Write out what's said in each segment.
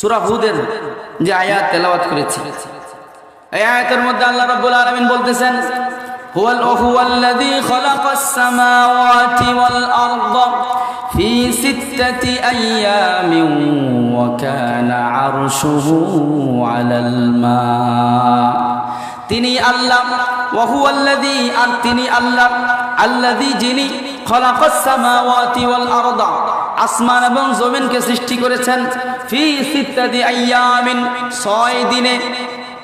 সুরা হুদের যে আয়াত তেলাওয়াত করেছি। আয়াতের মধ্যে আল্লাহ রাব্বুল আলামিন বলতেছেন, হুয়াল ওহুয়াল্লাযী খালাকাস সামাওয়াতি ওয়াল আরদ ফি সিত্তাতি আইয়ামিন ওয়া কানা আরশুহু আলাল মা। তিনি আল্লাহ ওহুয়াল্লাযী আর তিনি আল্লাহ, আল্লাযী যিনি খালাকাস সামাওয়াতি ওয়াল আরদ, আসমান এবং জমিনকে সৃষ্টি করেছেন ফি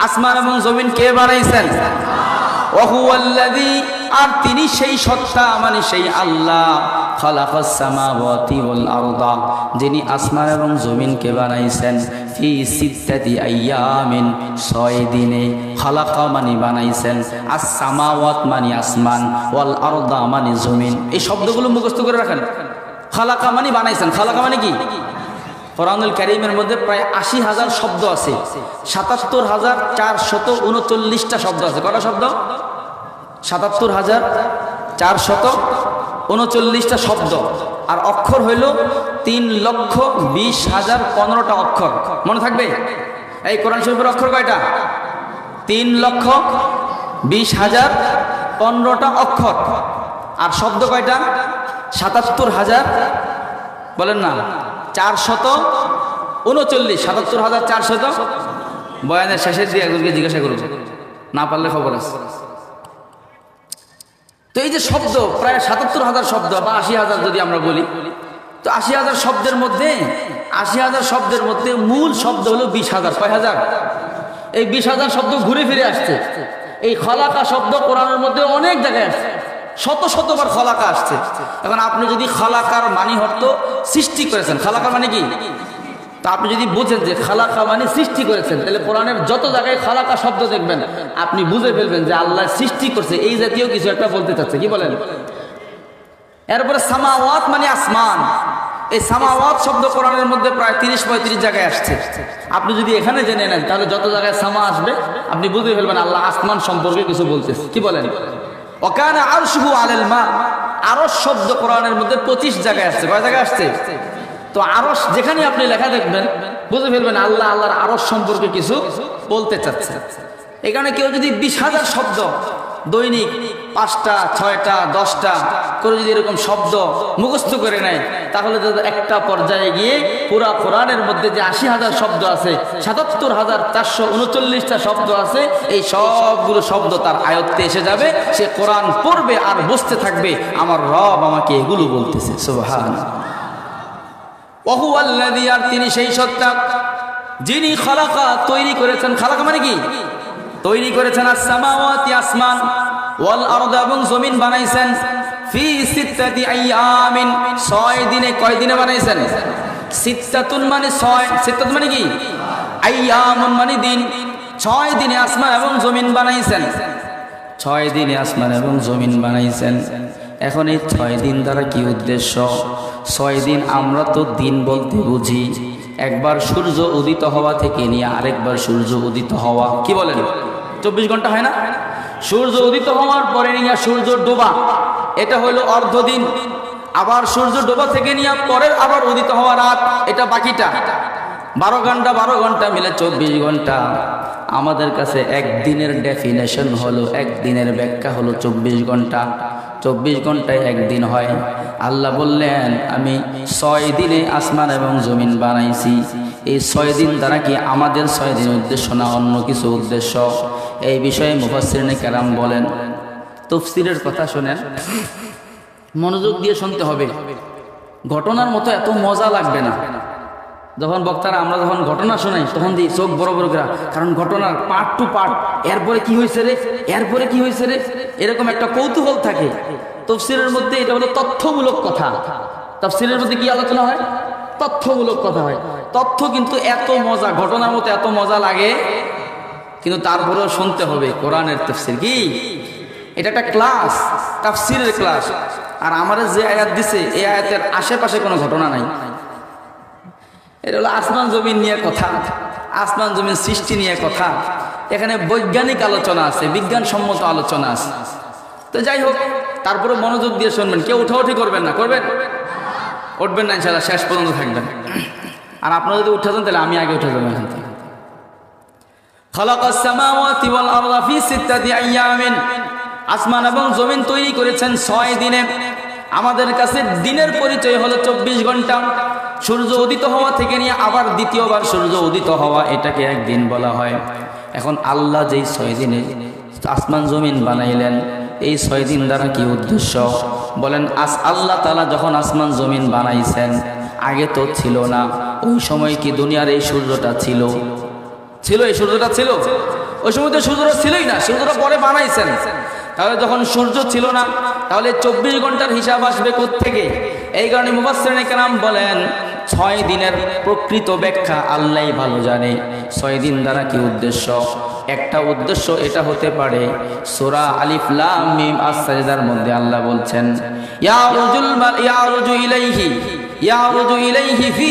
আসমান এবং জমিন কে বানাইছেন? তিনি সেই সত্তা মানে সেই আল্লাহ যিনি আসমান এবং জমিনকে বানাইছেন। ছয় দিনে বানাইছেন। সামাওয়াত মানে আসমান মানে জমিন। এই শব্দগুলো মুখস্থ করে রাখেন। খালাকা মানে বানাইছেন। খালাকা মানে কি? কোরআনুল করিমের মধ্যে প্রায় আশি হাজার শব্দ আছে। সাতাত্তর হাজার চারশত উনচল্লিশটা শব্দ আছে। কটা শব্দ? সাতাত্তর হাজার চারশত উনচল্লিশটা শব্দ। আর অক্ষর হইল তিন লক্ষ বিশ হাজার পনেরোটা অক্ষর। মনে থাকবে? এই কোরআন শরীফের অক্ষর কয়টা? তিন লক্ষ বিশ হাজার পনেরোটা অক্ষর। আর শব্দ কয়টা? সাতাত্তর হাজার। বলেন না। চারশত উনচল্লিশ, সাতাত্তর হাজার চারশত। বয়ানের শেষের দিয়ে একজনকে জিজ্ঞাসা করুন। না পারলে খবর আছে। তো এই যে শব্দ, প্রায় সাতাত্তর হাজার শব্দ বা আশি হাজার যদি আমরা বলি, তো আশি হাজার শব্দের মধ্যে, আশি হাজার শব্দের মধ্যে মূল শব্দ হলো বিশ হাজার। কয় হাজার? এই বিশ হাজার শব্দ ঘুরে ফিরে আসছে। এই খলাকা শব্দ কোরআনের মধ্যে অনেক জায়গায় আসছে। শত শতবার খলাকা আসছে। এখন আপনি যদি খালাকার মানি হতো সৃষ্টি করেছেন, খালাকা মানে কি? তা আপনি যদি বুঝেন যে খালাকা মানে সৃষ্টি করেছেন, তাহলে কোরআনের যত জায়গায় খালাকা শব্দ দেখবেন, আপনি বুঝে ফেলবেন যে আল্লাহ সৃষ্টি করছে, এই জাতীয় কিছু একটা বলতে চাচ্ছে। কি বলেন? এরপরে সামাওয়াত মানে আসমান। এই সামাওয়াত শব্দ কোরআনের মধ্যে প্রায় তিরিশ পঁয়ত্রিশ জায়গায় আসছে। আপনি যদি এখানে জেনে নেন, তাহলে যত জায়গায় সামা আসবে, আপনি বুঝে ফেলবেন আল্লাহ আসমান সম্পর্কে কিছু বলতেছে। কি বলেন? ওকানে আর শুভ আলেল মা। আরস শব্দ কোরআনের মধ্যে পঁচিশ জায়গায় আসছে। কয় জায়গায় আসছে? তো আরস যেখানে আপনি লেখা দেখবেন, বুঝে ফেলবেন আল্লাহ আল্লাহর আরস সম্পর্কে কিছু বলতে চাচ্ছে। এখানে কেউ যদি বিশ হাজার শব্দ দৈনিক পাঁচটা, ছয়টা, দশটা করে যদি এরকম শব্দ মুখস্থ করে নেয়, তাহলে একটা পর্যায়ে গিয়ে পুরা কোরআনের মধ্যে যে আশি হাজার শব্দ আছে, সাতাত্তর হাজার চারশো উনচল্লিশটা শব্দ আছে, এই সবগুলো শব্দ তার আয়ত্তে এসে যাবে, সে কোরআন পড়বে আর বুঝতে থাকবে, আমার রব আমাকে এগুলো বলতেছে, সুবহান। ওহু আল্লাদি আর তিনি সেই সত্তা যিনি খালাকা তৈরি করেছেন, খালাকা মানে কি? তৈরি করেছেন আসসামাওয়াতি আসমান, ওয়াল আরদ এবং জমিন বানাইছেন। ফি সিত্তাতি আইয়ামিন, ছয় দিনে কয় দিনে বানাইছেন? সিত্তাতুন মানে ছয় সিত্তাতুন মানে কি? আইয়ামুন মানে দিন। ছয় দিনে আসমান এবং জমিন বানাইছেন। ছয় দিনে আসমান এবং জমিন বানাইছেন। এখন এই ছয় দিন দ্বারা কি উদ্দেশ্য? ছয় দিন আমরা তো দিন বলতে বুঝি। একবার সূর্য উদিত হওয়া থেকে নিয়ে আরেকবার সূর্য উদিত হওয়া। কি বলেন? চব্বিশ ঘণ্টা হয় না? সূর্য উদিত হওয়ার পরে নিয়ে সূর্য ডোবা। এটা হলো অর্ধদিন। আবার সূর্য ডোবা থেকে নিয়ে পরে আবার উদিত হওয়া রাত, এটা বাকিটা। বারো ঘণ্টা বারো ঘণ্টা মিলে চব্বিশ ঘণ্টা। আমাদের কাছে একদিনের ডেফিনেশন হলো, একদিনের ব্যাখ্যা হলো চব্বিশ ঘণ্টা। চব্বিশ ঘন্টায় একদিন হয়। আল্লাহ বললেন, আমি ছয় দিনে আসমান এবং জমিন বানাইছি। এই ছয় দিন দ্বারা কি আমাদের ছয় দিন উদ্দেশ্য না অন্য কিছু উদ্দেশ্য? এই বিষয়ে মুফাসরিনে কেরাম বলেন। তফসিরের কথা শোনেন। মনোযোগ দিয়ে শুনতে হবে। ঘটনার মতো এত মজা লাগবে না। যখন বক্তারা, আমরা যখন ঘটনা শোনাই, তখন দিই, চোখ বড় বড় করা, কারণ ঘটনার পার্ট টু পার্ট এরপরে কি হয়েছে রে? এরপরে কি হয়েছে রে? এরকম একটা কৌতূহল থাকে। তফসিলের মধ্যে এটা হলো তথ্যমূলক কথা। তফসিলের মধ্যে কি আলোচনা হয়? তথ্যমূলক কথা হয়। তথ্য কিন্তু এত মজা, ঘটনার মতো এত মজা লাগে, কিন্তু তারপরেও শুনতে হবে কোরআনের তফসিল কি? এটা একটা ক্লাস তাফসিরের ক্লাস আর আমাদের যে আয়াত দিছে, এই আয়াতের আশেপাশে কোনো ঘটনা নাই। এটা হলো আসমান জমিন নিয়ে কথা আসমান জমিন সৃষ্টি নিয়ে কথা এখানে বৈজ্ঞানিক আলোচনা আছে বিজ্ঞানসম্মত আলোচনা আছে তো যাই হোক তারপরে মনোযোগ দিয়ে শুনবেন কেউ উঠাউঠি করবেন না করবেন উঠবেন না ইনশাল্লাহ শেষ পর্যন্ত থাকবেন আর আপনারা যদি উঠে যান তাহলে আমি আগে উঠে যাবো এখান থেকে خلق السماوات والأرض في ستة أيام আসমান এবং জমিন তৈরি করেছেন ছয় দিনে আমাদের কাছে দিনের পরিচয় হলো চব্বিশ ঘণ্টা। সূর্য উদিত হওয়া থেকে নিয়ে আবার দ্বিতীয়বার সূর্য উদিত হওয়া, এটাকে একদিন বলা হয়। এখন আল্লাহ যেই ছয় দিনে আসমান জমিন বানাইলেন, এই ছয় দিন দ্বারা কি উদ্দেশ্য? বলেন আস আল্লাহ তালা যখন আসমান জমিন বানাইছেন, আগে তো ছিল না। ওই সময় কি দুনিয়ার এই সূর্যটা ছিল? ছিল, এই সূর্যটা ছিল? ওই সময় তো সূর্যটা ছিলই না, সূর্যটা পরে বানাইছেন। তাহলে যখন সূর্য ছিল না, তাহলে চব্বিশ ঘণ্টার হিসাব আসবে থেকে এই কারণে মুবাসির কালাম বলেন, ছয় দিনের প্রকৃত ব্যাখ্যা আল্লাহ ভালো জানে। ছয় দিন দ্বারা কি উদ্দেশ্য? একটা উদ্দেশ্য এটা হতে পারে, সোরা আলিফ লাম মিম মধ্যে আল্লাহ বলছেন ইয়া রুজুল ইয়া ইলাইহি ইয়া ইলাইহি ফি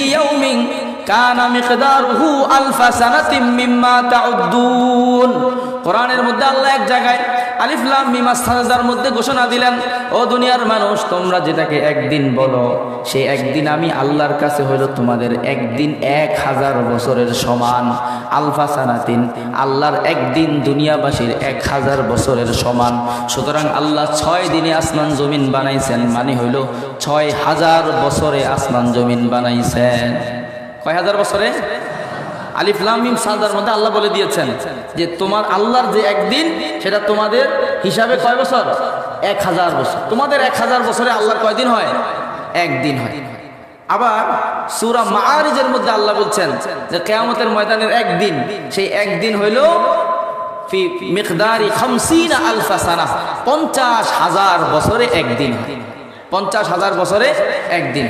কানা মিকদারুহু আলফা সানাতিম মিম্মা তাউদ্দুন। কোরআনের মধ্যে আল্লাহ এক জায়গায় আলিফ লাম মিম আস-সাজদার মধ্যে ঘোষণা দিলেন, ও দুনিয়ার মানুষ, তোমরা যেটাকে একদিন বলো, সেই একদিন আমি আল্লাহর কাছে হইল তোমাদের একদিন এক হাজার বছরের সমান। আলফা সানাতিন, আল্লাহর একদিন দুনিয়াবাসীর এক হাজার বছরের সমান। সুতরাং আল্লাহ ছয় দিনে আসমান জমিন বানাইছেন মানে হইল ছয় হাজার বছরে আসমান জমিন বানাইছেন। কয় হাজার বছরে? আলিফ লামিম সালদার মধ্যে আল্লাহ বলে দিয়েছেন যে তোমার আল্লাহর যে একদিন, সেটা তোমাদের হিসাবে কয় বছর? এক হাজার বছর। তোমাদের এক হাজার বছরে আল্লাহর কয়দিন হয়? একদিন হয়। আবার সুরা মারিজের মধ্যে আল্লাহ বলছেন যে কেয়ামতের ময়দানের একদিন, সেই একদিন হইল পঞ্চাশ হাজার বছরে একদিন পঞ্চাশ হাজার বছরে একদিন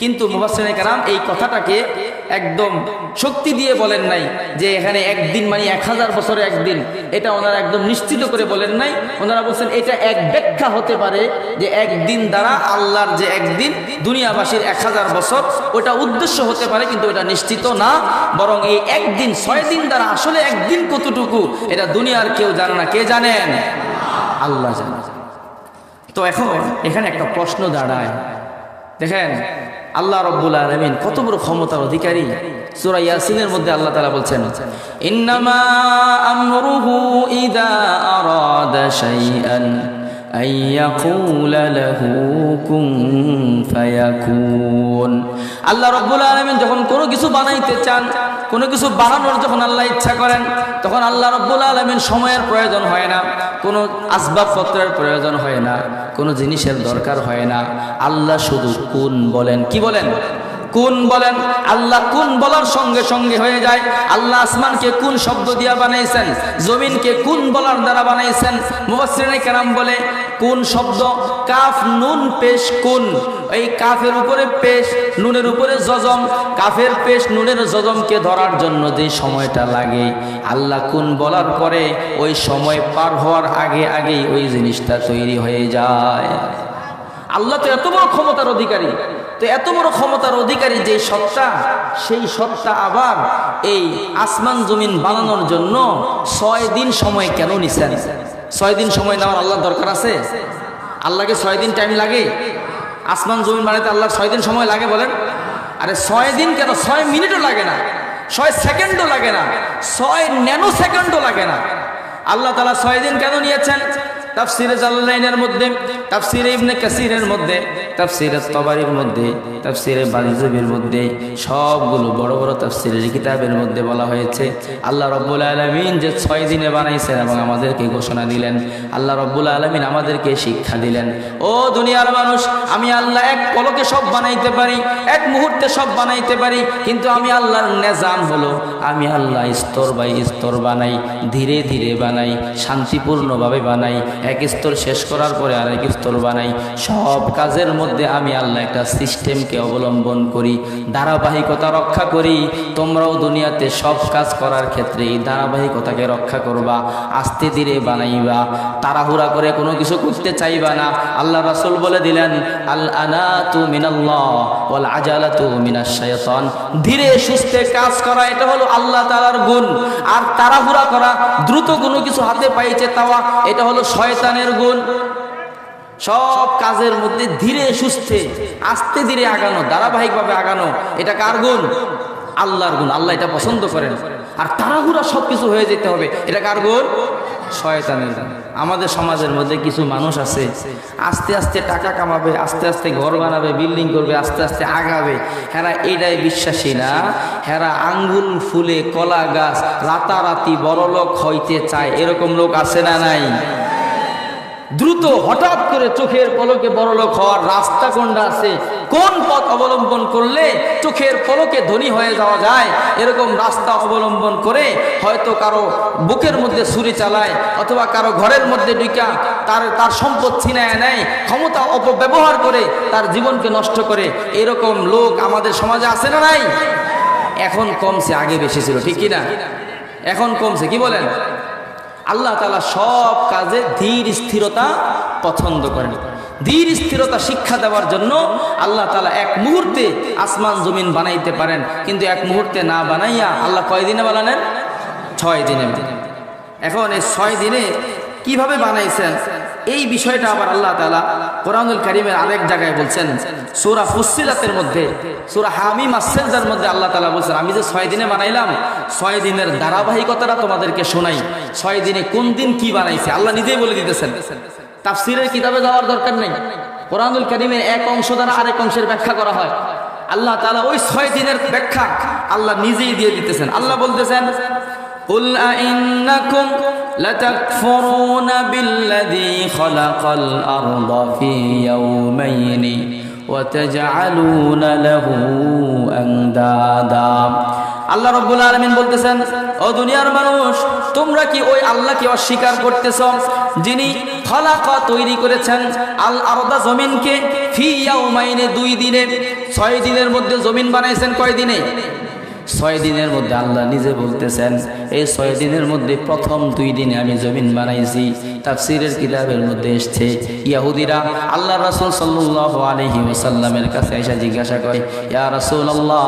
কিন্তু মুবাসিনে কারাম এই কথাটাকে একদম শক্তি দিয়ে বলেন নাই যে এখানে একদিন মানে এক হাজার বছরে একদিন। এটা ওনারা একদম নিশ্চিত করে বলেন নাই। ওনারা বলছেন এটা এক ব্যাখ্যা হতে পারে যে একদিন দ্বারা আল্লাহর যে একদিন দুনিয়াবাসীর এক হাজার বছর ওটা উদ্দেশ্য হতে পারে কিন্তু এটা নিশ্চিত না। বরং এই একদিন ছয় দিন দ্বারা আসলে একদিন কতটুকু এটা দুনিয়ার কেউ জানে না। কে জানেন? আল্লাহ জানে। তো এখন এখানে একটা প্রশ্ন দাঁড়ায়। দেখেন আল্লাহ রব্বুল আলমিন কত বড় ক্ষমতার অধিকারী। সুরা ইয়াসিনের মধ্যে আল্লাহ তালা বলছেন, ইন্নামা আমরুহু ইদা আরাদা শাইআন। أن يقول له كن فيكون আল্লাহ রব্বুল আলমিন যখন কোনো কিছু বানাইতে চান কোনো কিছু বানানোর যখন আল্লাহ ইচ্ছা করেন তখন আল্লাহ রব্বুল আলমিন সময়ের প্রয়োজন হয় না কোনো আসবাবপত্রের প্রয়োজন হয় না কোনো জিনিসের দরকার হয় না আল্লাহ শুধু কোন বলেন কি বলেন কোন বলেন? আল্লাহ কোন বলার সঙ্গে সঙ্গে হয়ে যায়? আল্লাহ আসমানকে কোন শব্দ দিয়া বানাইছেন? জমিনকে কোন বলার দ্বারা বানাইছেন? মুবাসিনে কেরাম বলে, কোন শব্দ? কাফ, নুন, পেশ, কোন। এই কাফের উপরে পেশ, নুনের উপরে জজম। কাফের পেশ, নুনের জজমকে ধরার জন্য যে সময়টা লাগে। আল্লাহ কোন বলার পরে ওই সময় পার হওয়ার আগে আগেই ওই জিনিসটা তৈরি হয়ে যায়। আল্লাহ তো এত বড় ক্ষমতার অধিকারী। তো এত বড় ক্ষমতার অধিকারী যে সত্তা, সেই সত্তা আবার এই আসমান জমিন বানানোর জন্য ছয় দিন সময় কেন নিছেন? ছয় দিন সময় নেওয়ার আল্লাহর দরকার আছে? আল্লাহকে ছয় দিন টাইম লাগে। আসমান জমিন বানাইতে আল্লাহ ছয় দিন সময় লাগে বলেন? আরে ছয় দিন কেন? ছয় মিনিটও লাগে না। ছয় সেকেন্ডও লাগে না। ছয় ন্যানো সেকেন্ডও লাগে না। আল্লাহ তালা ছয় দিন কেন নিয়েছেন? তাফসিরে জালালাইনের মধ্যে তাফসিরে ইবনে কাসিরের মধ্যে, তাফসিরে তবারির মধ্যে, তাফসিরে বালিজবির মধ্যে, সবগুলো বড় বড় তাফসিরের কিতাবের মধ্যে বলা হয়েছে, আল্লাহ রব্বুল আলমিন যে ছয় দিনে বানাইছেন এবং আমাদেরকে ঘোষণা দিলেন, আল্লাহ রব্বুল আলমিন আমাদেরকে শিক্ষা দিলেন। ও দুনিয়ার মানুষ, আমি আল্লাহ এক পলকে সব বানাইতে পারি, এক মুহূর্তে সব বানাইতে পারি, কিন্তু আমি আল্লাহর নেজাম হলো, আমি আল্লাহ স্তর বাই স্তর বানাই, ধীরে ধীরে বানাই, শান্তিপূর্ণভাবে বানাই, এক স্তর শেষ করার পরে আরেক স্তর বানাই। সব কাজের মধ্যে আমি আল্লাহ একটা সিস্টেমকে অবলম্বন করি, ধারাবাহিকতা রক্ষা করি। তোমরাও দুনিয়াতে সব কাজ করার ক্ষেত্রে এই ধারাবাহিকতাকে রক্ষা করবা, আস্তে ধীরে বানাইবা, তাড়াহুড়া করে কোনো কিছু করতে চাইবা না। আল্লাহ রাসুল বলে দিলেন, আল আনা তু ওয়াল আজালা তু মিনাশ ধীরে সুস্থে কাজ করা, এটা হলো আল্লাহ তাআলার গুণ। আর তাড়াহুড়া করা, দ্রুত কোনো কিছু হাতে পাইছে তাওয়া, এটা হলো শয়তানের গুণ। সব কাজের মধ্যে ধীরে সুস্থে, আস্তে ধীরে আগানো, ধারাবাহিকভাবে আগানো, এটা কার গুণ? আল্লাহর গুণ। আল্লাহ এটা পছন্দ করেন। আর তাড়াহুড়া সব কিছু হয়ে যেতে হবে। এটা কার গুণ? শয়তানের। আমাদের সমাজের মধ্যে কিছু মানুষ আছে, আস্তে আস্তে টাকা কামাবে, আস্তে আস্তে ঘর বানাবে, বিল্ডিং করবে, আস্তে আস্তে আগাবে। হেরা এটাই বিশ্বাসী না? হেরা আঙ্গুল ফুলে কলা গাছ রাতারাতি বড়লোক হইতে চায়। এরকম লোক আছে না নাই? দ্রুত হঠাৎ করে চোখের পলকে বড়লোক হওয়ার রাস্তা কোনটা আছে? কোন পথ অবলম্বন করলে চোখের পলকে ধনী হয়ে যাওয়া যায়? এরকম রাস্তা অবলম্বন করে হয়তো কারও বুকের মধ্যে ছুরি চালায় অথবা কারও ঘরের মধ্যে ঢুকা তার তার সম্পদ ছিনায় নেয়, ক্ষমতা অপব্যবহার করে তার জীবনকে নষ্ট করে। এরকম লোক আমাদের সমাজে আছে না নাই? এখন কমছে, আগে বেশি ছিল, ঠিক কিনা? এখন কমছে, কি বলেন? আল্লাহ তালা সব কাজে ধীর স্থিরতা পছন্দ করেন। ধীর স্থিরতা শিক্ষা দেওয়ার জন্য আল্লাহ তালা এক মুহূর্তে আসমান জমিন বানাইতে পারেন। কিন্তু এক মুহূর্তে না বানাইয়া আল্লাহ কয় দিনে বানালেন? ছয় দিনে। এখন এই ছয় দিনে কীভাবে বানাইছেন? এই বিষয়টা আবার আল্লাহ তালা কোরআনুল করিমের আরেক জায়গায় বলছেন, সুরা ফুসিলাতের মধ্যে, সুরা হামিম আসেলজার মধ্যে আল্লাহ তালা বলছেন, আমি যে ছয় দিনে বানাইলাম, ছয় দিনের ধারাবাহিকতাটা তোমাদেরকে শোনাই। ছয় দিনে কোন দিন কি বানাইছে? আল্লাহ নিজেই বলে দিতেছেন। তাফসিরের কিতাবে যাওয়ার দরকার নেই। কোরআনুল করিমের এক অংশ দ্বারা আরেক অংশের ব্যাখ্যা করা হয়। আল্লাহ তালা ওই ছয় দিনের ব্যাখ্যা আল্লাহ নিজেই দিয়ে দিতেছেন। আল্লাহ বলতেছেন قل أئنكم لتكفرون بالذي خلق الأرض في يومين وتجعلون له أندادا আল্লাহ রব্বুল আলমিন বলতেছেন ও দুনিয়ার মানুষ তোমরা কি ওই আল্লাহকে অস্বীকার করতেছ যিনি খলাকা তৈরি করেছেন আল আরদা জমিনকে ফি ইয়াউমাইনে দুই দিনে ছয় দিনের মধ্যে জমিন বানাইছেন কয় দিনে ছয় দিনের মধ্যে আল্লাহ নিজে বলতেছেন, এই ছয় দিনের মধ্যে প্রথম দুই দিনে আমি জমিন বানাইছি। তাফসিরের কিতাবের মধ্যে এসছে, ইয়াহুদিরা আল্লাহ রাসূল সাল্লাল্লাহু আলাইহি ওয়াসাল্লামের কাছে এসে জিজ্ঞাসা করে, ইয়া রাসূলুল্লাহ,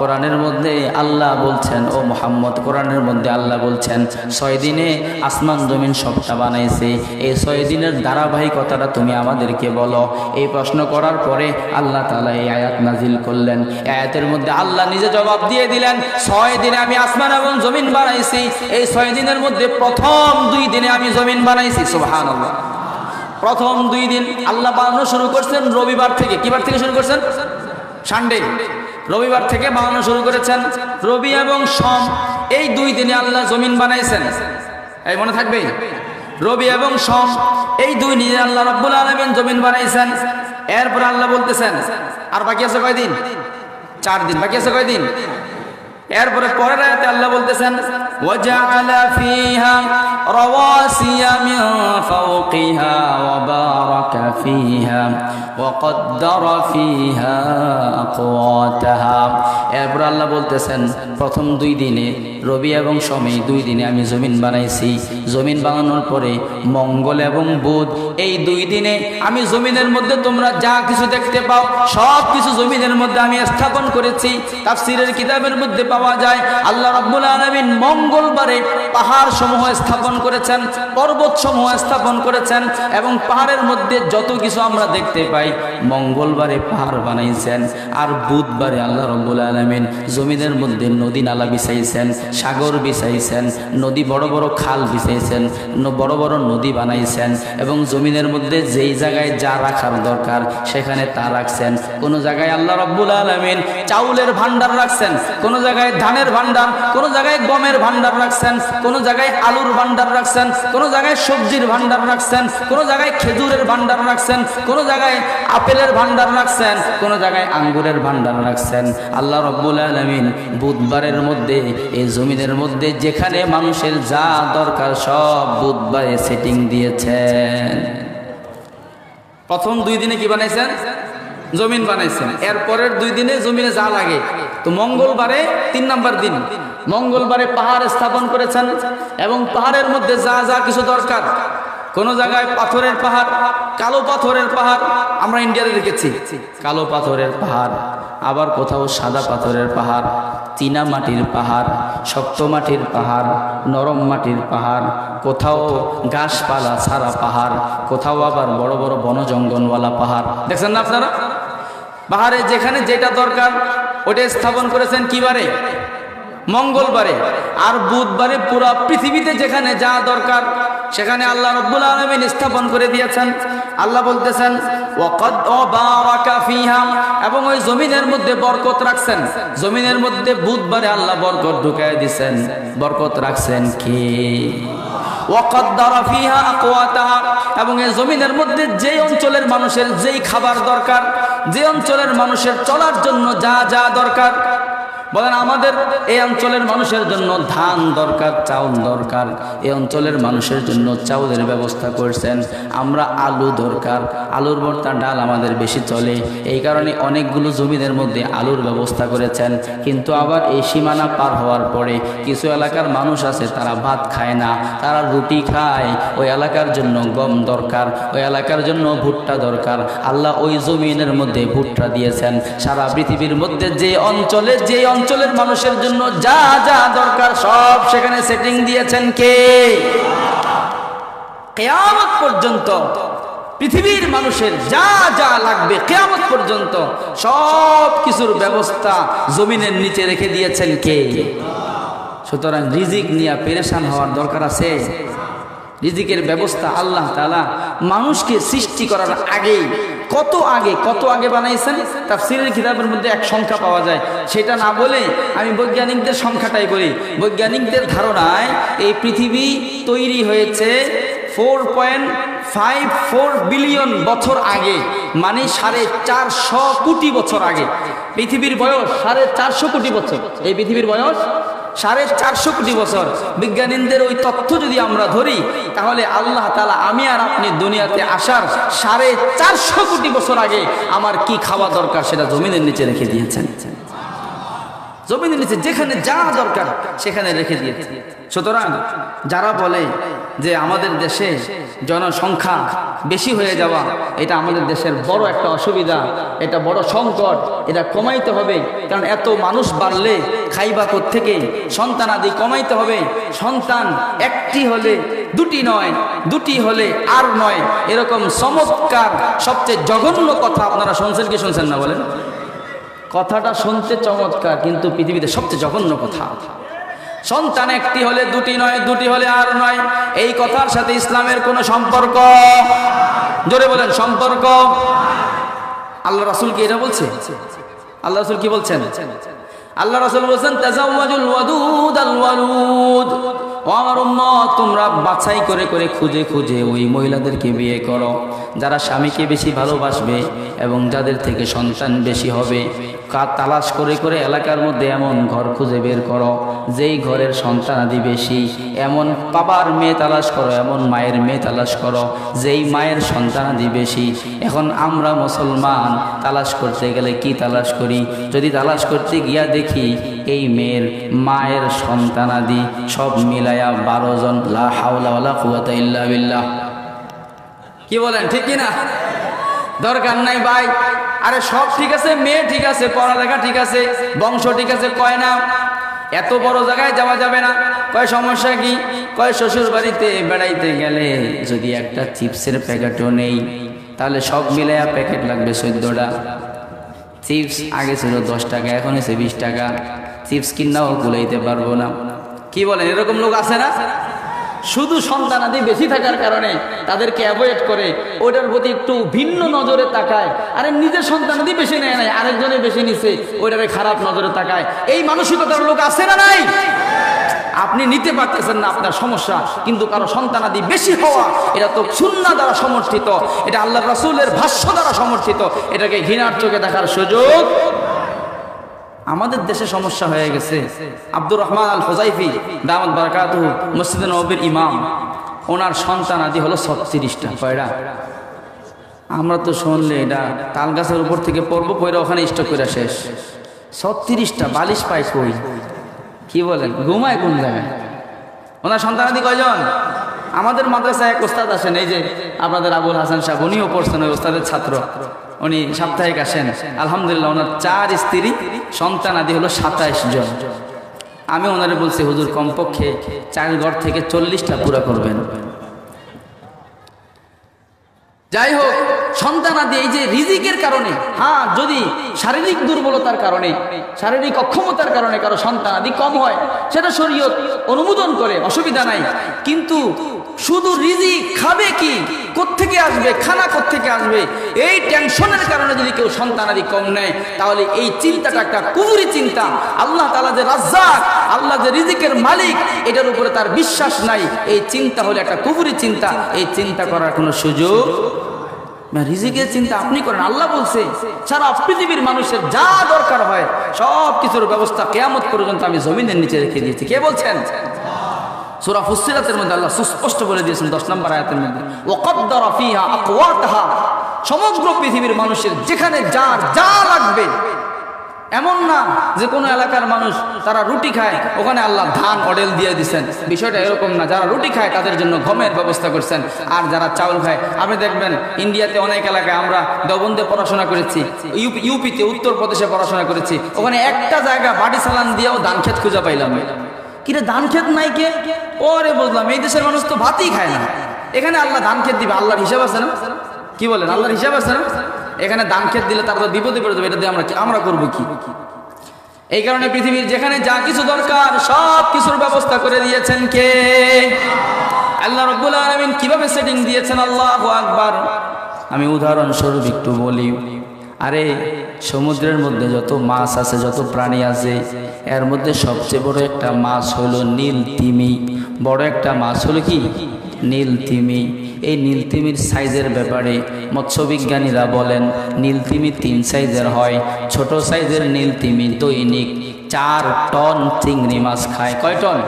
কোরআনের মধ্যে আল্লাহ বলছেন, ও মোহাম্মদ, কোরআনের মধ্যে আল্লাহ বলছেন, ছয় দিনে আসমান জমিন সবটা বানাইছে। এই ছয় দিনের ধারাবাহিকতাটা তুমি আমাদেরকে বলো। এই প্রশ্ন করার পরে আল্লাহ তালা এই আয়াত নাজিল করলেন। আয়াতের মধ্যে আল্লাহ নিজে জবাব দিয়ে দিলেন, ছয় দিনে আমি আসমান এবং জমিন বানাইছি। এই ছয় দিনের মধ্যে প্রথম দুই দিনে আমি জমিন বানাইছি। সুবহানাল্লাহ। প্রথম দুই দিন আল্লাহ বানানো শুরু করছেন রবিবার থেকে। কিবার থেকে শুরু করছেন? সানডে রবিবার থেকে বানানো শুরু করেছেন রবি এবং সোম। এই দুই দিনে আল্লাহ জমিন বানাইছেন। এই মনে থাকবে? রবি এবং সোম এই দুই দিনে আল্লাহ রব্বুল আলমিন জমিন বানাইছেন। এরপর আল্লাহ বলতেছেন আর বাকি আছে কয়দিন? চার দিন। বাকি আছে কয়দিন? এরপরে পরের আয়াতে আল্লাহ বলতেছেন ওয়াজআলা ফিহা রাওয়াসিয়া মিন ফাওকিহা ওয়া বারাকা ফিহা وقدر فيها أقواتها এরপর আল্লাহ বলতেছেন প্রথম দুই দিনে রবি এবং সময় দুই দিনে আমি জমিন বানাইছি জমিন বানানোর পরে মঙ্গল এবং বুধ এই দুই দিনে আমি জমিনের মধ্যে তোমরা যা কিছু দেখতে পাও সব কিছু জমিনের মধ্যে আমি স্থাপন করেছি তাফসিরের কিতাবের মধ্যে পাওয়া যায় আল্লাহ রাব্বুল আলামিন মঙ্গলবারে পাহাড় সমূহ স্থাপন করেছেন পর্বত সমূহ স্থাপন করেছেন এবং পাহাড়ের মধ্যে যত কিছু আমরা দেখতে পাই ভাই মঙ্গলবারে পাহাড় বানাইছেন আর বুধবারে আল্লাহ রব্বুল আলমিন জমিনের মধ্যে নদী নালা বিছাইছেন, সাগর বিছাইছেন, নদী বড় বড় খাল বিছাইছেন বড় বড় নদী বানাইছেন এবং জমিনের মধ্যে যেই জায়গায় যা রাখার দরকার সেখানে তা রাখছেন। কোনো জায়গায় আল্লাহ রব্বুল আলমিন চাউলের ভান্ডার রাখছেন, কোনো জায়গায় ধানের ভান্ডার কোনো জায়গায় গমের ভান্ডার রাখছেন, কোনো জায়গায় আলুর ভান্ডার রাখছেন, কোনো জায়গায় সবজির ভান্ডার রাখছেন, কোনো জায়গায় খেজুরের ভান্ডার রাখছেন, কোনো জায়গায় আপেলের ভান্ডার রাখছেন, কোনো জায়গায় আঙ্গুরের ভান্ডার রাখছেন। আল্লাহ রব্বুল আলমিন বুধবারের মধ্যে এই জমিনের মধ্যে যেখানে মানুষের যা দরকার সব বুধবারে সেটিং দিয়েছেন। প্রথম দুই দিনে কি বানাইছেন? জমিন বানাইছেন। এরপরের দুই দিনে জমিনে যা লাগে। তো মঙ্গলবারে তিন নাম্বার দিন। মঙ্গলবারে পাহাড় স্থাপন করেছেন এবং পাহাড়ের মধ্যে যা যা কিছু দরকার কোন জায়গায় পাথরের পাহাড়, কালো পাথরের পাহাড়, আমরা ইন্ডিয়াতে দেখেছি। কালো পাথরের পাহাড়, আবার কোথাও সাদা পাথরের পাহাড়, চীনা মাটির পাহাড়, শক্ত মাটির পাহাড়, নরম মাটির পাহাড়, কোথাও গাছপালা ছাড়া পাহাড়, কোথাও আবার বড় বড় বন জঙ্গলওয়ালা পাহাড়। দেখছেন না আপনারা? পাহাড়ে যেখানে যেটা দরকার, ওটা স্থাপন করেছেন কিবারে? মঙ্গলবারে আর বুধবারে পুরো পৃথিবীতে যেখানে যা দরকার, সেখানে আল্লাহ রব্বুল আলমিন স্থাপন করে দিয়েছেন। আল্লাহ বলতেছেন এবং ওই জমিনের মধ্যে বরকত রাখছেন। জমিনের মধ্যে বুধবারে আল্লাহ বরকত ঢুকায় দিছেন। বরকত রাখছেন কে? এবং এই জমিনের মধ্যে যে অঞ্চলের মানুষের যেই খাবার দরকার যে অঞ্চলের মানুষের চলার জন্য যা যা দরকার বলেন, আমাদের এই অঞ্চলের মানুষের জন্য ধান দরকার, চাউল দরকার। এই অঞ্চলের মানুষের জন্য চাউলের ব্যবস্থা করছেন। আমরা আলু দরকার। আলুর ভর্তা ডাল আমাদের বেশি চলে। এই কারণে অনেকগুলো জমিদের মধ্যে আলুর ব্যবস্থা করেছেন। কিন্তু আবার এই সীমানা পার হওয়ার পরে কিছু এলাকার মানুষ আছে, তারা ভাত খায় না। তারা রুটি খায়। ওই এলাকার জন্য গম দরকার। ওই এলাকার জন্য ভুট্টা দরকার। আল্লাহ ওই জমিনের মধ্যে ভুট্টা দিয়েছেন। সারা পৃথিবীর মধ্যে যে অঞ্চলে যে অঞ্চলের মানুষের জন্য যা যা দরকার সব সেখানে সেটিং দিয়েছেন কে? কেয়ামত পর্যন্ত পৃথিবীর মানুষের যা যা লাগবে কেয়ামত পর্যন্ত সব কিছুর ব্যবস্থা জমিনের নিচে রেখে দিয়েছেন কে? সুতরাং রিজিক নিয়ে পেরেশান হওয়ার দরকার আছে। রিজিকের ব্যবস্থা আল্লাহ তালা মানুষকে সৃষ্টি করার আগে কত আগে কত আগে বানাইছেন? তাফসিরের কিতাবের মধ্যে এক সংখ্যা পাওয়া যায়। সেটা না বলে আমি বৈজ্ঞানিকদের সংখ্যাটাই বলি বৈজ্ঞানিকদের ধারণায় এই পৃথিবী তৈরি হয়েছে four point five four billion বছর আগে মানে সাড়ে চারশো কোটি বছর আগে। পৃথিবীর বয়স সাড়ে চারশো কোটি বছর। এই পৃথিবীর বয়স সাড়ে চারশো কোটি বছর বিজ্ঞানীদের ওই তথ্য যদি আমরা ধরি, তাহলে আল্লাহ তালা আমি আর আপনি দুনিয়াতে আসার সাড়ে চারশো কোটি বছর আগে আমার কি খাওয়া দরকার সেটা জমিনের নিচে রেখে দিয়েছেন। জমিনের নিচে যেখানে যা দরকার সেখানে রেখে দিয়েছে সুতরাং যারা বলে যে আমাদের দেশে জনসংখ্যা বেশি হয়ে যাওয়া, এটা আমাদের দেশের বড় একটা অসুবিধা, এটা বড় সংকট, এটা কমাইতে হবে, কারণ এত মানুষ বাড়লে খাইবা থেকে সন্তান আদি কমাইতে হবে, সন্তান একটি হলে দুটি নয়, দুটি হলে আর নয়, এরকম চমৎকার, সবচেয়ে জঘন্য কথা আপনারা শুনছেন কি শুনছেন না বলেন? কথাটা শুনতে চমৎকার, কিন্তু পৃথিবীতে সবচেয়ে জঘন্য কথা। সন্তান একটি হলে দুটি নয়, দুটি হলে আর নয়। এই কথার সাথে ইসলামের কোনো সম্পর্ক? জোরে বলেন, সম্পর্ক? আল্লাহ রাসুল কি এটা বলছে? আল্লাহ রাসুল কি বলছেন? আল্লাহ রাসুল বলছেন, তাজাওয়াজুল ওয়াদুদ আল ওয়ালুদ আমার উম্মত, তোমরা বাছাই করে করে খুঁজে খুঁজে ওই মহিলাদেরকে বিয়ে করো। যারা স্বামীকে বেশি ভালোবাসবে এবং যাদের থেকে সন্তান বেশি হবে। তালাশ করে করে এলাকার মধ্যে এমন ঘর খুঁজে বের করো, যেই ঘরের সন্তানাদি বেশি এমন বাবার মেয়ে তালাশ করো, এমন মায়ের মেয়ে তালাশ করো, যেই মায়ের সন্তানাদি বেশি এখন আমরা মুসলমান, তালাশ করতে গেলে কি তালাশ করি? যদি তালাশ করতে গিয়া দেখি এই মেয়ের মায়ের সন্তানাদি সব মিলায়া বারো জন, লা হাওলা বিল্লাহ। কি বলেন, ঠিক কি না দরকার নাই ভাই। আরে সব ঠিক আছে, মেয়ে ঠিক আছে, পড়ালেখা ঠিক আছে, বংশ ঠিক আছে, কয় না। এত বড় জায়গায় যাওয়া যাবে না। কয় সমস্যা কি? কয় শ্বশুর বাড়িতে বেড়াইতে গেলে যদি একটা চিপসের প্যাকেটও নেই, তাহলে সব মিলে প্যাকেট লাগবে চোদ্দোটা। চিপস আগে ছিল দশ টাকা, এখন এসে বিশ টাকা। চিপস কিনাও গুলাইতে পারব না। কি বলেন, এরকম লোক আছে না? শুধু সন্তানাদি বেশি থাকার কারণে তাদেরকে অ্যাভয়েড করে ওটার প্রতি একটু ভিন্ন নজরে তাকায়। আরে নিজের সন্তানাদি বেশি নেয় নাই, আরেকজনে বেশি নিছে, ওইটারে খারাপ নজরে তাকায়। এই মানসিকতার লোক আছে না নাই? আপনি নিতে পারতেছেন না আপনার সমস্যা, কিন্তু কারও সন্তানাদি বেশি হওয়া, এটা তো সুন্না দ্বারা সমর্থিত, এটা আল্লাহ রাসূলের ভাষ্য দ্বারা সমর্থিত, এটাকে ঘৃণার চোখে দেখার সুযোগ আমাদের দেশে সমস্যা হয়ে গেছে। আব্দুর রহমান আল হোজাইফি দামদ বারাকাতু মসজিদ নবীর ইমাম। ওনার সন্তান আদি হলো ছত্রিশটা কয়টা আমরা তো শুনলে এটা তাল গাছের উপর থেকে পড়ব পয়রা ওখানে স্টক করে শেষ। ছত্রিশটা, বালিশ পায় কই কি বলেন, ঘুমায় কোন জায়গায়? ওনার সন্তান আদি কয়জন? আমাদের মাদ্রাসায় এক ওস্তাদ আসেন এই যে আপনাদের আবুল হাসান সাহেব, উনিও পড়ছেন ওই ওস্তাদের ছাত্র। উনি সাপ্তাহিক আসেন। আলহামদুলিল্লাহ, ওনার চার স্ত্রী, সন্তান আদি হলো সাতাইশ জন। আমি ওনারে বলছি, হুজুর, কমপক্ষে চার ঘর থেকে চল্লিশটা পুরা করবেন। যাই হোক সন্তানাদি এই যে রিজিকের কারণে হ্যাঁ যদি শারীরিক দুর্বলতার কারণে, শারীরিক অক্ষমতার কারণে কারও সন্তানাদি কম হয়, সেটা শরীয়ত অনুমোদন করে, অসুবিধা নাই। কিন্তু শুধু রিজিক খাবে কি? কোত্থেকে আসবে? খানা কোত্থেকে আসবে? এই টেনশনের কারণে যদি কেউ সন্তানাদি কম নেয়, তাহলে এই চিন্তাটা একটা কুবুরি চিন্তা। আল্লাহ তালা যে রাজ্জাক, আল্লাহ যে রিজিকের মালিক, এটার উপরে তার বিশ্বাস নাই। এই চিন্তা হলে একটা কুবুরি চিন্তা। এই চিন্তা করার কোনো সুযোগ রিজিকের চিন্তা আপনি করেন। আল্লাহ বলছে, সারা পৃথিবীর মানুষের যা দরকার হয় সব কিছুর ব্যবস্থা কেয়ামত পর্যন্ত আমি জমিনের নিচে রেখে দিয়েছি। কে বলছেন? সুরা ফুসিরাতের মধ্যে আল্লাহ সুস্পষ্ট বলে দিয়েছেন দশ নম্বর আয়াতের মধ্যে ওয়াকাদ্দারা ফিহা আকওয়াতাহা সমগ্র পৃথিবীর মানুষের যেখানে যার যা লাগবে, এমন না যে কোনো এলাকার মানুষ তারা রুটি খায়, ওখানে আল্লাহ ধান, অডেল দিয়ে দিচ্ছেন বিষয়টা এরকম না, যারা রুটি খায় তাদের জন্য গমের ব্যবস্থা করছেন, আর যারা চাউল খায়, আপনি দেখবেন ইন্ডিয়াতে অনেক এলাকায় আমরা দেবন্দে পড়াশোনা করেছি, ইউপি, ইউপিতে, উত্তরপ্রদেশে পড়াশোনা করেছি, ওখানে একটা জায়গা বাড়ি সালান দিয়েও ধান ক্ষেত খুঁজে পাইলাম। কিরে ধান ক্ষেত নাই কে? ওরে বুঝলাম এই দেশের মানুষ তো ভাতই খায় না। এখানে আল্লাহ ধান ক্ষেত দিবে, আল্লাহর হিসাব আছে না? কি বলেন, আল্লাহর হিসাব আছে না? এখানে ধান ক্ষেত দিলে তারপর বিপদে পড়ে যাবে, এটা দিয়ে আমরা আমরা করব কি? এই কারণে পৃথিবীর যেখানে যা কিছু দরকার, সব কিছুর ব্যবস্থা করে দিয়েছেন কে? আল্লাহ রব্বুল আলমিন কীভাবে সেটিং দিয়েছেন? আল্লাহ আকবার। আমি উদাহরণস্বরূপ একটু বলি। আরে, সমুদ্রের মধ্যে যত মাছ আছে, যত প্রাণী আছে, এর মধ্যে সবচেয়ে বড় একটা মাছ হলো নীল তিমি। বড় একটা মাছ হলো কি? নীল তিমি। এই নীল তিমির সাইজের ব্যাপারে মৎস্যবিজ্ঞানীরা বলেন, নীল তিমি তিন সাইজের হয়, ছোট সাইজের নীল তিমি দৈনিক চার টন চিংড়ি মাছ খায়। কয় টন?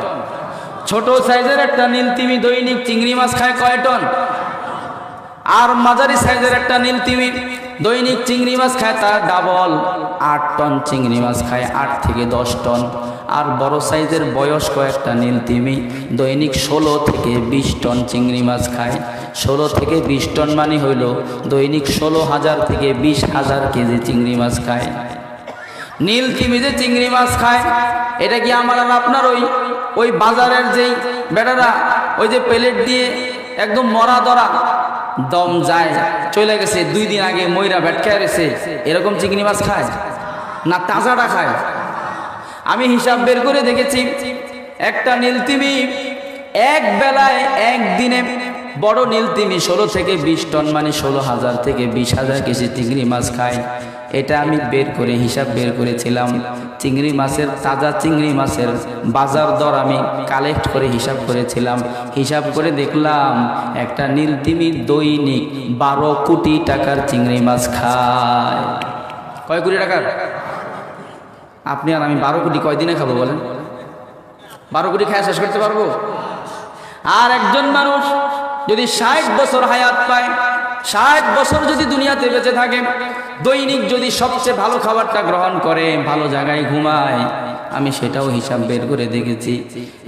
ছোট সাইজের একটা নীল তিমি দৈনিক চিংড়ি মাছ খায় কয় টন? আর মাঝারি সাইজের একটা নীল তিমি দৈনিক চিংড়ি মাছ খায় তার ডাবল, আট টন চিংড়ি মাছ খায় আট থেকে দশ টন। আর বড় সাইজের বয়স কয়েকটা নীল তিমি, দৈনিক ষোলো থেকে বিশ টন চিংড়ি মাছ খায়। ষোলো থেকে বিশ টন মানে হইল দৈনিক ষোলো হাজার থেকে বিশ হাজার কেজি চিংড়ি মাছ খায়। নীল তিমি যে চিংড়ি মাছ খায়, এটা কি আমার আর আপনার ওই ওই বাজারের যেই বেটারা, ওই যে প্লেট দিয়ে একদম মরা ধরা দম যায়, চলে গেছে, দুই দিন আগে ময়রা ভেটকায় রয়েছে এরকম চিংড়ি মাছ খায়? না তাজাটা খায়? আমি হিসাব বের করে দেখেছি, একটা নীল নীলতিমি এক বেলায় একদিনে বড় নীল তিমি ষোলো থেকে বিশ টন মানে ষোলো হাজার থেকে বিশ হাজার কেজি চিংড়ি মাছ খায়। এটা আমি বের করে, হিসাব বের করেছিলাম। চিংড়ি মাছের, তাজা চিংড়ি মাছের বাজার দর আমি কালেক্ট করে হিসাব করেছিলাম। হিসাব করে দেখলাম একটা নীলতিমি দৈনিক বারো কোটি টাকার চিংড়ি মাছ খায়। কয় কোটি টাকার? আপনি আর আমি বারো কোটি কয়দিনে খাব বলেন? বারো কোটি খায় শেষ করতে পারব? আর একজন মানুষ যদি ষাট বছর হায়াত পায়, ষাট বছর যদি দুনিয়াতে বেঁচে থাকে, দৈনিক যদি সবচেয়ে ভালো খাবারটা গ্রহণ করে, ভালো জায়গায় ঘুমায়, আমি সেটাও হিসাব বের করে দেখেছি।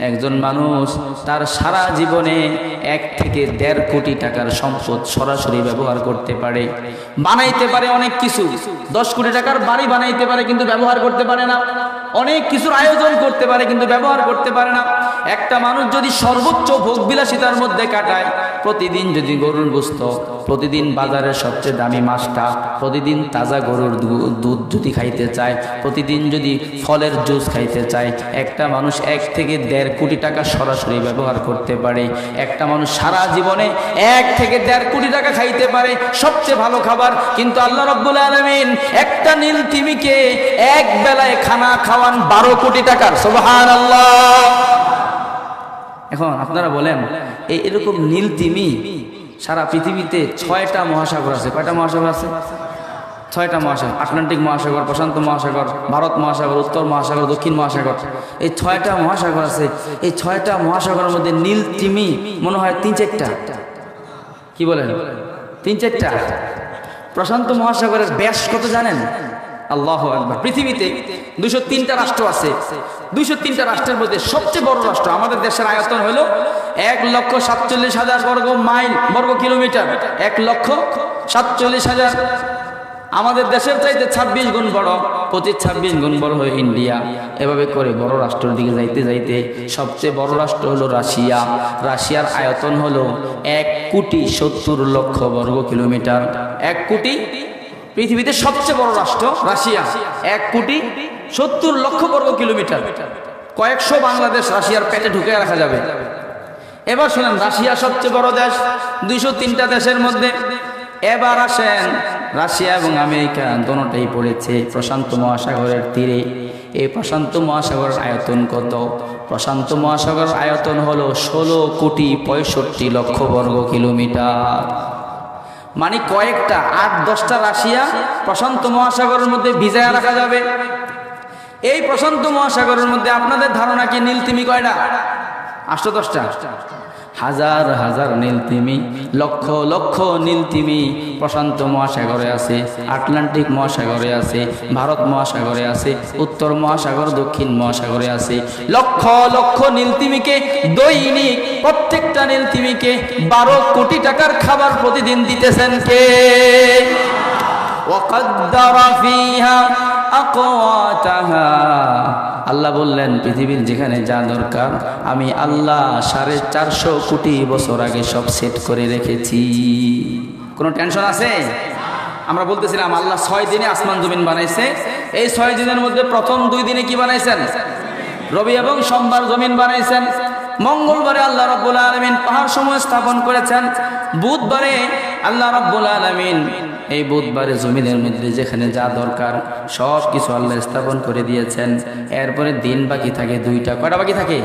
একজন মানুষ তার সারা জীবনে এক থেকে দেড় কোটি টাকার সম্পদ সরাসরি ব্যবহার করতে পারে। বানাইতে পারে অনেক কিছু। দশ কোটি টাকার বাড়ি বানাইতে পারে, কিন্তু ব্যবহার করতে পারে না। অনেক কিছুর আয়োজন করতে পারে, কিন্তু ব্যবহার করতে পারে না। একটা মানুষ যদি সর্বোচ্চ ভোগবিলাসিতার মধ্যে কাটায়, প্রতিদিন যদি গরুর গোস্ত প্রতিদিন বাজারের সবচেয়ে দামি মাছটা প্রতিদিন তাজা গরুর দুধ যদি খাইতে চায়, প্রতিদিন যদি ফলের জুস খাইতে চায়, একটা মানুষ এক থেকে দেড় কোটি টাকা সরাসরি ব্যবহার করতে পারে। একটা মানুষ সারা জীবনে এক থেকে দেড় কোটি টাকা খাইতে পারে, সবচেয়ে ভালো খাবার। কিন্তু আল্লাহ রব্বুল আলমিন একটা নীল তিমিকে এক বেলায় খানা খাওয়ান বারো কোটি টাকার। সোহান আল্লাহ এখন আপনারা বলেন এই এরকম নীল তিমি সারা পৃথিবীতে ছয়টা মহাসাগর আছে। কয়টা মহাসাগর আছে? ছয়টা মহাসাগর। আটলান্টিক মহাসাগর, প্রশান্ত মহাসাগর, ভারত মহাসাগর, উত্তর মহাসাগর, দক্ষিণ মহাসাগর। এই ছয়টা মহাসাগর আছে। এই ছয়টা মহাসাগরের মধ্যে নীল তিমি মনে হয় তিন চারটা। কি বলেন? তিন চারটা। প্রশান্ত মহাসাগরের ব্যাস কত জানেন? আল্লাহ পৃথিবীতে দুইশো তিনটা রাষ্ট্র আছে। দুইশো তিনটা রাষ্ট্রের মধ্যে সবচেয়ে বড় রাষ্ট্র আমাদের দেশের আয়তন হলো এক লক্ষ সাতচল্লিশ হাজার বর্গ মাইল, বর্গ কিলোমিটার। এক লক্ষ সাতচল্লিশ হাজার। আমাদের দেশের চাইতে ছাব্বিশ গুণ বড়, পঁচিশ ছাব্বিশ গুণ বড় হয়ে ইন্ডিয়া। এভাবে করে বড় রাষ্ট্রের দিকে যাইতে যাইতে সবচেয়ে বড় রাষ্ট্র হলো রাশিয়া। রাশিয়ার আয়তন হলো এক কোটি সত্তর লক্ষ বর্গ কিলোমিটার। এক কোটি পৃথিবীতে সবচেয়ে বড় রাষ্ট্র রাশিয়া। এক কোটি সত্তর লক্ষ বর্গ কিলোমিটার। কয়েকশো বাংলাদেশ রাশিয়ার পেটে ঢুকে রাখা যাবে। এবার শুনেন, রাশিয়া সবচেয়ে বড় দেশ, দুইশো তিনটা দেশের মধ্যে। এবার আসেন, রাশিয়া এবং আমেরিকা দোনোটাই পড়েছে প্রশান্ত মহাসাগরের তীরে। এই প্রশান্ত মহাসাগরের আয়তন কত? প্রশান্ত মহাসাগরের আয়তন হলো ষোলো কোটি পঁয়ষট্টি লক্ষ বর্গ কিলোমিটার। মানে কয়েকটা, আট, দশটা রাশিয়া প্রশান্ত মহাসাগরের মধ্যে ভিজায় রাখা যাবে। এই প্রশান্ত মহাসাগরের মধ্যে আপনাদের ধারণা কি নীলতিমি কয়টা? আটশো দশটা হাজার হাজার নীলতিমি, লক্ষ লক্ষ নীলতিমি প্রশান্ত মহাসাগরে আছে, আটলান্টিক মহাসাগরে আছে, ভারত মহাসাগরে আছে, উত্তর মহাসাগর, দক্ষিণ মহাসাগরে আছে। লক্ষ লক্ষ নীলতিমিকে, দৈনিক প্রত্যেকটা নীলতিমিকে বারো কোটি টাকার খাবার প্রতিদিন দিতেছেন কে? وقدر فيها أقواتها আল্লাহ বললেন পৃথিবীর যেখানে যা দরকার আমি আল্লাহ সাড়ে চারশো কোটি বছর আগে সব সেট করে রেখেছি কোনো টেনশন আছে আমরা বলতেছিলাম আল্লাহ ছয় দিনে আসমান জমিন বানাইছে এই ছয় দিনের মধ্যে প্রথম দুই দিনে কি বানাইছেন রবি এবং সোমবার জমিন বানাইছেন মঙ্গলবারে আল্লাহ রব্বুল আলমিন পাহাড় সময় স্থাপন করেছেন বুধবারে আল্লাহ রব্বুল আলমিন এই বুধবারে জমিনের মধ্যে যেখানে যা দরকার, সব কিছু আল্লাহ স্থাপন করে দিয়েছেন। এরপরে দিন বাকি থাকে দুইটা। কটা বাকি থাকে?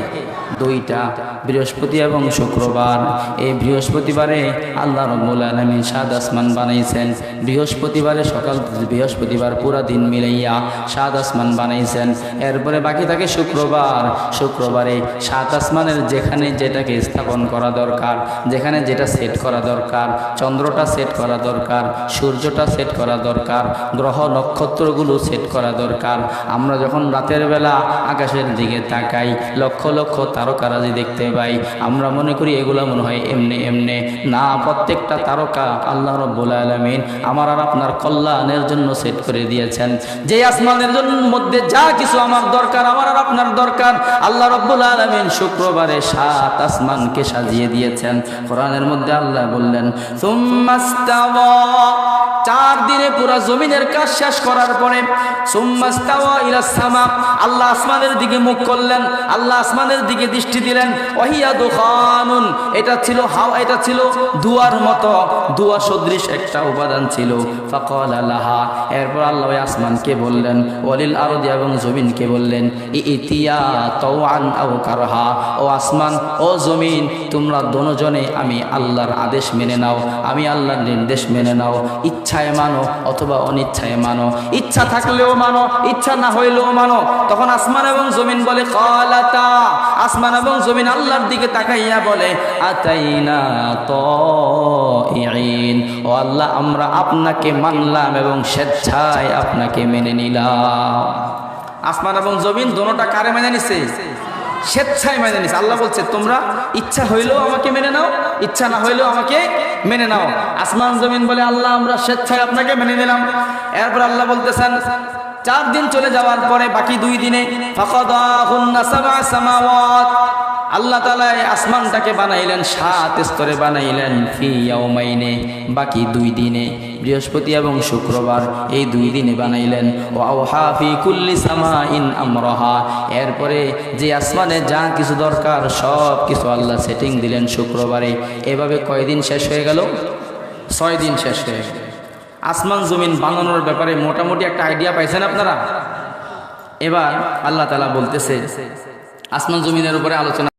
দুইটা। বৃহস্পতি এবং শুক্রবার। এই বৃহস্পতিবারে আল্লাহ রব্বুল আলমিন সাদ আসমান বানাইছেন। বৃহস্পতিবারে সকাল বৃহস্পতিবার পুরা দিন মিলাইয়া সাদ আসমান বানাইছেন। এরপরে বাকি থাকে শুক্রবার। শুক্রবারে সাত আসমানের যেখানে যেটাকে স্থাপন করা দরকার, যেখানে যেটা সেট করা দরকার, চন্দ্রটা সেট করা দরকার সূর্যটা সেট করা দরকার, গ্রহ নক্ষত্রগুলো সেট করা দরকার। আমরা যখন রাতের বেলা আকাশের দিকে তাকাই, লক্ষ লক্ষ তারকারাজি দেখতে পাই, আমরা মনে করি এগুলো মনে হয় এমনি এমনি। না, প্রত্যেকটা তারকা আল্লাহ রব্বুল আলমিন আমার আর আপনার কল্যাণের জন্য সেট করে দিয়েছেন। যে আসমানের মধ্যে যা কিছু আমার দরকার, আমার আর আপনার দরকার, আল্লাহ রব্বুল আলমিন শুক্রবারে সাত আসমানকে সাজিয়ে দিয়েছেন। কোরআনের মধ্যে আল্লাহ বললেন now চার দিনে পুরা জমিনের কাজ শেষ করার পরে সামা, আল্লাহ আসমানের দিকে মুখ করলেন, আল্লাহ আসমানের দিকে দৃষ্টি দিলেন, ওহিয়া দুখানুন, এটা ছিল হাওয়া, এটা ছিল দুয়ার মতো দুয়া সদৃশ একটা উপাদান ছিল। ফাকাল আল্লাহা এরপর আল্লাহ আসমানকে বললেন অলিল আরদি, এবং জমিনকে বললেন, ইতিয়া তওয়ান আও কারহা, ও আসমান, ও জমিন, তোমরা দোনোজনে আমি আল্লাহর আদেশ মেনে নাও, আমি আল্লাহর নির্দেশ মেনে নাও ইচ্ছায় মানো অথবা অনিচ্ছায় মানো। ইচ্ছা থাকলেও মানো, ইচ্ছা না হইলেও মানো। তখন আসমান এবং জমিন বলে, কলাতা। আসমান এবং জমিন আল্লাহর দিকে তাকাইয়া বলে, আতাইনা তিন ও আল্লাহ, আমরা আপনাকে মানলাম এবং স্বেচ্ছায় আপনাকে মেনে নিলাম। আসমান এবং জমিন, দোনোটা কারে মেনে নিছে? স্বেচ্ছায় মেনে নিছে। আল্লাহ বলছে, তোমরা ইচ্ছা হইলেও আমাকে মেনে নাও, ইচ্ছা না হইলেও আমাকে মেনে নাও। আসমান জমিন বলে, আল্লাহ, আমরা স্বেচ্ছায় আপনাকে মেনে নিলাম। এরপর আল্লাহ বলতেছেন, চার দিন চলে যাওয়ার পরে বাকি দুই দিনে সামাওয়াত। আল্লাহ তালা আসমানটাকে বানাইলেন, সাত স্তরে বানাইলেন, ফি ইয়াউমাইনে, বাকি দুই দিনে, বৃহস্পতি এবং শুক্রবার এই দুই দিনে বানাইলেন। ও আওহা ফি কুল্লি সামাইন আমরহা, এরপরে যে আসমানে যা কিছু দরকার সব কিছু আল্লাহ সেটিং দিলেন শুক্রবারে। এভাবে কয়দিন শেষ হয়ে গেল? ছয় দিন শেষ হয়ে গেল। আসমান জমিন বানানোর ব্যাপারে মোটামুটি একটা আইডিয়া পাইছেন আপনারা? এবার আল্লাহ তালা বলতেছে, আসমান জমিনের উপরে আলোচনা